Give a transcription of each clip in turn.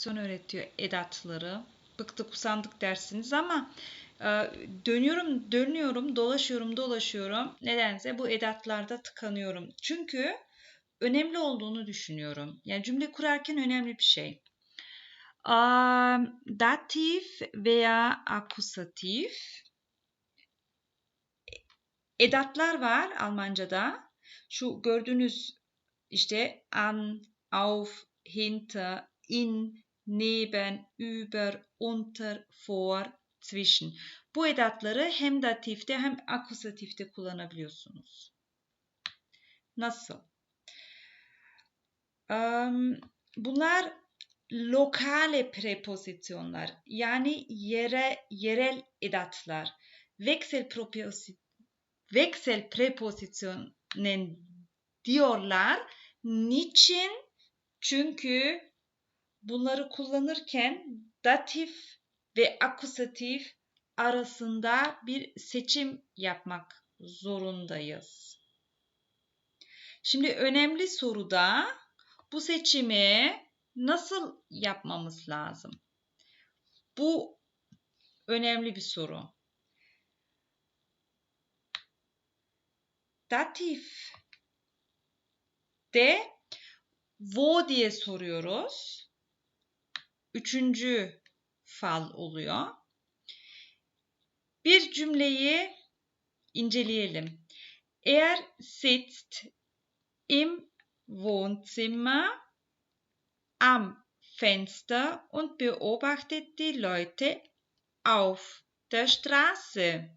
preposisyon öğretiyor edatları. Bıktık usandık dersiniz ama e, dönüyorum, dönüyorum, dolaşıyorum, dolaşıyorum. Nedense bu edatlarda tıkanıyorum. Çünkü önemli olduğunu düşünüyorum. Yani cümle kurarken önemli bir şey. Datif veya akusatif edatlar var Almanca'da. Şu gördüğünüz işte an, auf, hinter, in, neben, über, unter, vor, zwischen. Bu edatları hem datifte hem akusatifte kullanabiliyorsunuz. Nasıl? Bunlar lokale prepozisyonlar yani yere yerel edatlar. Veksel veksel prepositionen diyorlar. Niçin? Çünkü bunları kullanırken datif ve akusatif arasında bir seçim yapmak zorundayız. Şimdi önemli soruda bu seçimi nasıl yapmamız lazım? Bu önemli bir soru. Datif de wo diye soruyoruz. Üçüncü fal oluyor. Bir cümleyi inceleyelim. Er sitzt im Wohnzimmer am Fenster und beobachtet die Leute auf der Straße.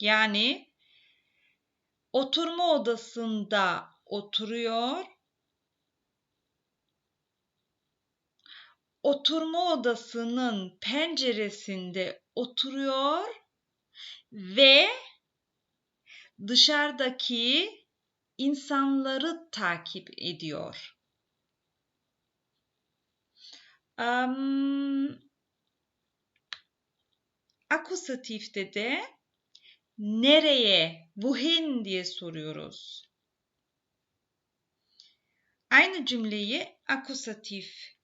Yani oturma odasında oturuyor. Oturma odasının penceresinde oturuyor ve dışarıdaki insanları takip ediyor. Um, akusatifte de nereye, wohin diye soruyoruz. Aynı cümleyi akusatif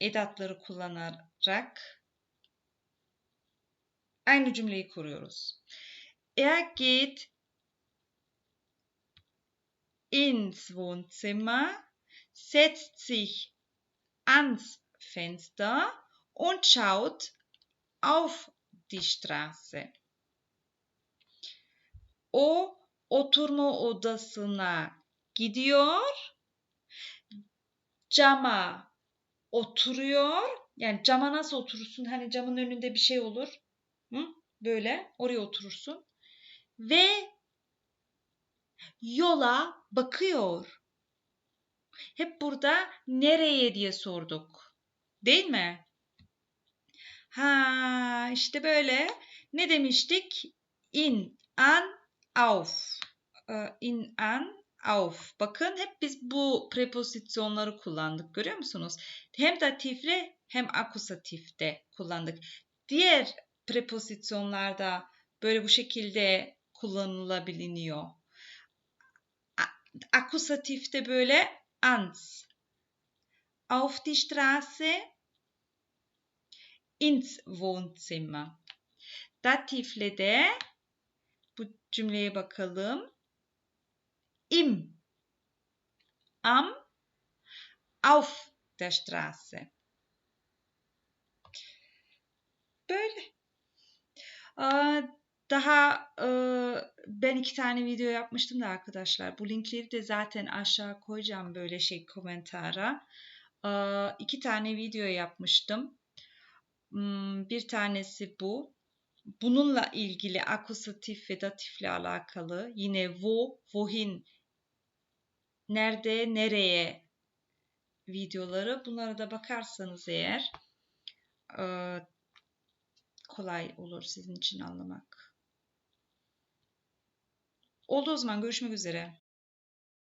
edatları kullanarak aynı cümleyi kuruyoruz. Er geht ins Wohnzimmer, setzt sich ans Fenster und schaut auf die Straße. O oturma odasına gidiyor. Cama oturuyor. Yani cama nasıl oturursun? Hani camın önünde bir şey olur. Hı? Böyle oraya oturursun. Ve yola bakıyor. Hep burada nereye diye sorduk. Değil mi? Ha işte böyle ne demiştik? In, an, auf. Äh, in, an, auf. Bakın hep biz bu prepozisyonları kullandık. Görüyor musunuz? Hem datifle hem akusatifte kullandık. Diğer prepozisyonlarda böyle bu şekilde kullanılabiliyor. Akusatifte böyle ans. Auf die Straße, ins Wohnzimmer. Datifle de bu cümleye bakalım. Im, am, auf der Straße. Böyle. Daha ben iki tane video yapmıştım da arkadaşlar. Bu linkleri de zaten aşağı koyacağım böyle şey komentara. İki tane video yapmıştım. Hmm, bir tanesi bu. Bununla ilgili akusatif ve datifle alakalı. Yine wo, wohin, nerede, nereye videoları. Bunlara da bakarsanız eğer kolay olur sizin için anlamak. Oldu o zaman görüşmek üzere.